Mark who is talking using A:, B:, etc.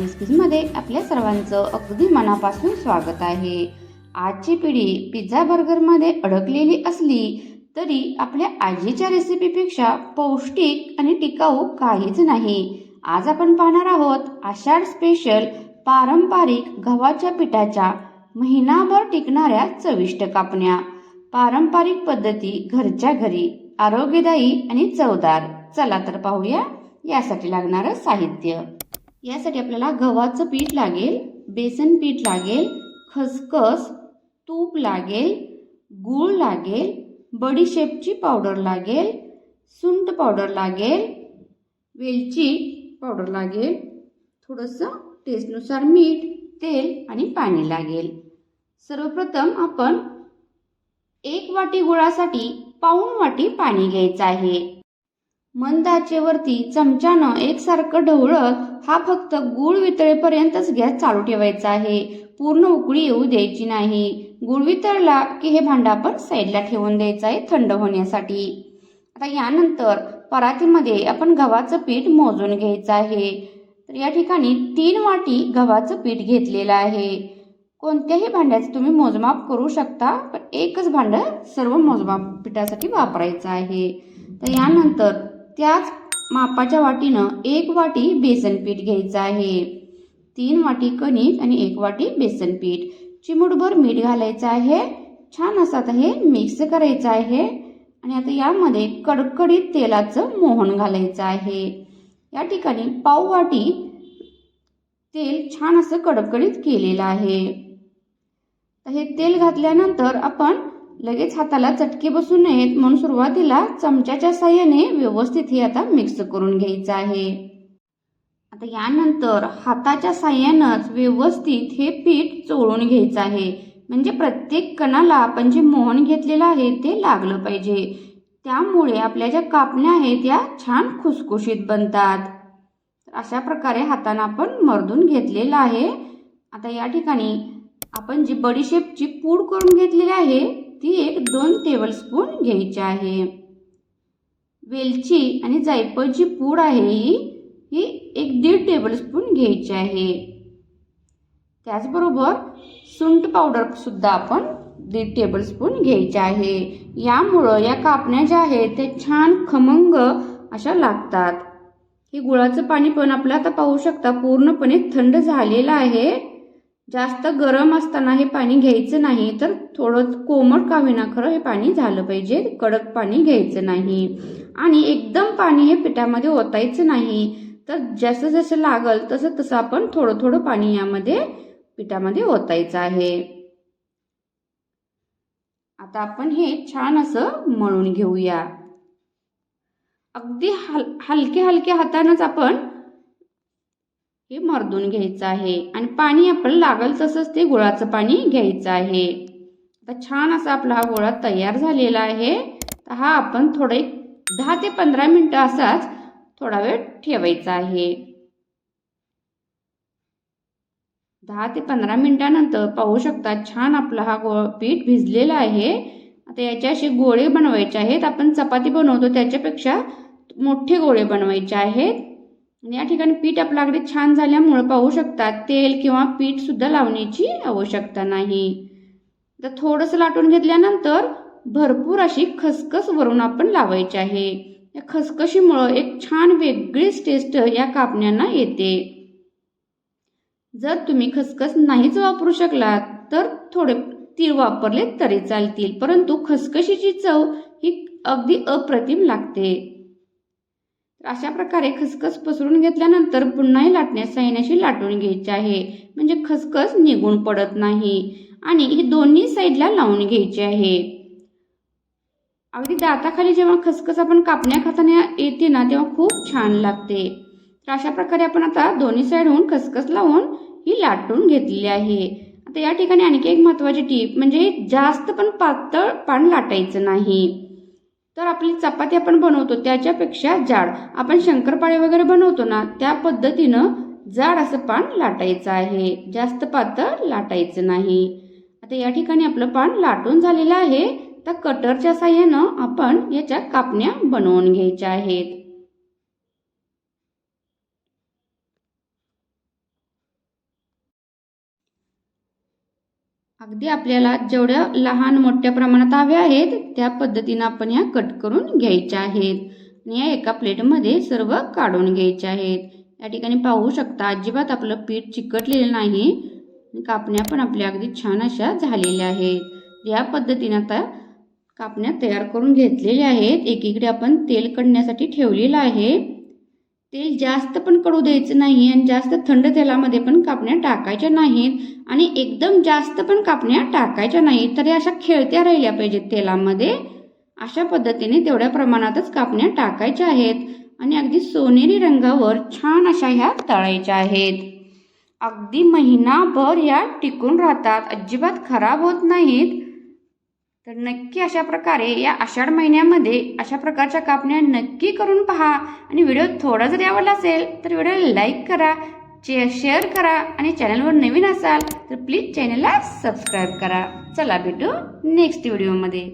A: रेसिपीजमध्ये आपल्या सर्वांचं अगदी मनापासून स्वागत आहे. आजची पिढी पिझ्झा बर्गरमध्ये अडकलेली असली तरी आपल्या आजीच्या रेसिपीपेक्षा पौष्टिक आणि टिकाऊ काहीच नाही. आज आपण पाहणार आहोत आषाढ स्पेशल पारंपरिक गव्हाच्या पिठाच्या महिनाभर टिकणाऱ्या चविष्ट कापण्या. पारंपरिक पद्धती घरच्या घरी आरोग्यदायी आणि चवदार. चला तर पाहूया यासाठी लागणारं साहित्य. यासाठी आपल्याला गव्हाचं पीठ लागेल बेसन पीठ लागेल खसखस तूप लागेल गूळ लागेल बडीशेपची पावडर लागेल सुंट पावडर लागेल वेलची पावडर लागेल थोडंसं टेस्टनुसार मीठ तेल आणि पाणी लागेल. सर्वप्रथम आपण एक वाटी गुळासाठी पाऊण वाटी पाणी घ्यायचं आहे. मंदाचेवरती चमच्यानं एकसारखं ढवळत हा फक्त गूळ वितळेपर्यंतच गॅस चालू ठेवायचा आहे. पूर्ण उकळी येऊ द्यायची नाही. गूळ वितळला की हे भांडं आपण साईडला ठेवून द्यायचं आहे थंड होण्यासाठी. आता यानंतर परातीमध्ये आपण गव्हाचं पीठ मोजून घ्यायचं आहे. तर या ठिकाणी तीन वाटी गव्हाचं पीठ घेतलेलं आहे. कोणत्याही भांड्याचं तुम्ही मोजमाप करू शकता पण एकच भांडं सर्व मोजमाप पिठासाठी वापरायचं आहे. तर यानंतर त्याच मापाच्या वाटीनं एक वाटी बेसन पीठ घ्यायचं आहे. तीन वाटी कणिक आणि एक वाटी बेसन पीठ. चिमूटभर मीठ घालायचं आहे. छान असं आता हे मिक्स करायचं आहे. आणि आता यामध्ये कडकडीत तेलाचं मोहन घालायचं आहे. या ठिकाणी पाव वाटी तेल छान असं कडकडीत केलेलं आहे. तर हे तेल घातल्यानंतर आपण लगेच हाताला चटके बसू नयेत म्हणून सुरुवातीला चमच्याच्या साह्याने व्यवस्थित हे आता मिक्स करून घ्यायचं आहे. आता यानंतर हाताच्या साह्यानंच व्यवस्थित हे पीठ चोळून घ्यायचं आहे. म्हणजे प्रत्येक कणाला आपण जे मोहन घेतलेलं आहे ते लागलं पाहिजे. त्यामुळे आपल्या ज्या कापण्या आहेत त्या छान खुसखुशीत बनतात. अशा प्रकारे हातानं आपण मर्दून घेतलेलं आहे. आता या ठिकाणी आपण जी बडीशेपची पूड करून घेतलेली आहे ती एक दोन टेबलस्पून घ्यायची आहे. वेलची आणि जायफळची पूड आहे ही ही एक दीड टेबलस्पून घ्यायची आहे. त्याचबरोबर सुंठ पावडर सुद्धा आपण दीड टेबलस्पून घ्यायची आहे. यामुळं या कापण्या ज्या आहेत ते छान खमंग अशा लागतात. हे गुळाचं पाणी पण आपलं आता पाहू शकता पूर्णपणे थंड झालेलं आहे. जास्त गरम असताना हे पाणी घ्यायचं नाही तर थोडं कोमट का होईना खरं हे पाणी झालं पाहिजे. कडक पाणी घ्यायचं नाही. आणि एकदम पाणी हे पिठामध्ये ओतायचं नाही. तर जसं जसं लागल तसं तसं आपण थोडं थोडं पाणी यामध्ये पिठामध्ये ओतायचं आहे. आता आपण हे छान असं मळून घेऊया. अगदी हल हलक्या हलक्या हातानंच आपण हे मर्दून घ्यायचं आहे. आणि पाणी आपल्याला लागल तसंच ते गुळाचं पाणी घ्यायचं आहे. आता छान असा आपला हा गोळा तयार झालेला आहे. तर हा आपण थोडे दहा ते पंधरा मिनटं असाच थोडा वेळ ठेवायचा आहे. दहा ते पंधरा मिनटानंतर पाहू शकता छान आपला हा गो पीठ भिजलेला आहे. आता याचे असे गोळे बनवायचे आहेत. आपण चपाती बनवतो त्याच्यापेक्षा मोठे गोळे बनवायचे आहेत. आणि या ठिकाणी पीठ आपल्याकडे छान झाल्यामुळं पाहू शकता तेल किंवा पीठ सुद्धा लावण्याची आवश्यकता नाही. तर थोडंसं लाटून घेतल्यानंतर भरपूर अशी खसखस वरून आपण लावायची आहे. या खसखशीमुळं एक छान वेगळीच टेस्ट या कापण्यांना येते. जर तुम्ही खसखस नाहीच वापरू शकलात तर थोडे तीळ वापरले तरी चालतील परंतु खसखशीची चव ही अगदी अप्रतिम लागते. तर अशा प्रकारे खसखस पसरून घेतल्यानंतर पुन्हाही लाटण्यास सैन्याशी लाटून घ्यायची आहे. म्हणजे खसखस निघून पडत नाही. आणि ही दोन्ही साईडला लावून घ्यायची आहे. अगदी दाताखाली जेव्हा खसखस आपण कापण्या खाताना येते ना तेव्हा खूप छान लागते. तर अशा प्रकारे आपण आता दोन्ही साईडहून खसखस लावून ही लाटून घेतलेली आहे. आता या ठिकाणी आणखी एक महत्त्वाची टीप म्हणजे जास्त पण पातळ पान लाटायचं नाही. तर आपली चपाती आपण बनवतो त्याच्यापेक्षा जाड. आपण शंकरपाळे वगैरे बनवतो ना त्या पद्धतीनं जाड असं पान लाटायचं आहे. जास्त पातळ लाटायचं नाही. आता या ठिकाणी आपलं पान लाटून झालेलं आहे. तर कटरच्या साह्यानं आपण याच्या कापण्या बनवून घ्यायच्या आहेत. अगदी आपल्याला जेवढ्या लहान मोठ्या प्रमाणात हव्या आहेत त्या पद्धतीनं आपण ह्या कट करून घ्यायच्या आहेत. आणि या एका प्लेटमध्ये सर्व काढून घ्यायचे आहेत. या ठिकाणी पाहू शकता अजिबात आपलं पीठ चिकटलेलं नाही कापण्या पण आपल्या अगदी छान अशा झालेल्या आहेत. या पद्धतीनं आता कापण्या तयार करून घेतलेल्या आहेत. एकीकडे आपण तेल कढण्यासाठी ठेवलेलं आहे. तेल जास्त पण कडू द्यायचं नाही आणि जास्त थंड तेलामध्ये पण कापण्या टाकायच्या नाहीत. आणि एकदम जास्त पण कापण्या टाकायच्या नाहीत. तर अशा खेळत्या राहिल्या पाहिजेत तेलामध्ये. अशा पद्धतीने तेवढ्या प्रमाणातच कापण्या टाकायच्या आहेत. आणि अगदी सोनेरी रंगावर छान अशा ह्या तळायच्या आहेत. अगदी महिनाभर ह्या टिकून राहतात. अजिबात खराब होत नाहीत. तर नक्की अशा प्रकारे या आषाढ महिन्यामध्ये अशा प्रकारच्या कापण्या नक्की करून पहा. आणि व्हिडिओ थोडा जरी आवडला असेल तर व्हिडिओला लाईक करा चे शेअर करा आणि चॅनलवर नवीन असाल तर प्लीज चॅनलला सबस्क्राईब करा. चला भेटू नेक्स्ट व्हिडिओमध्ये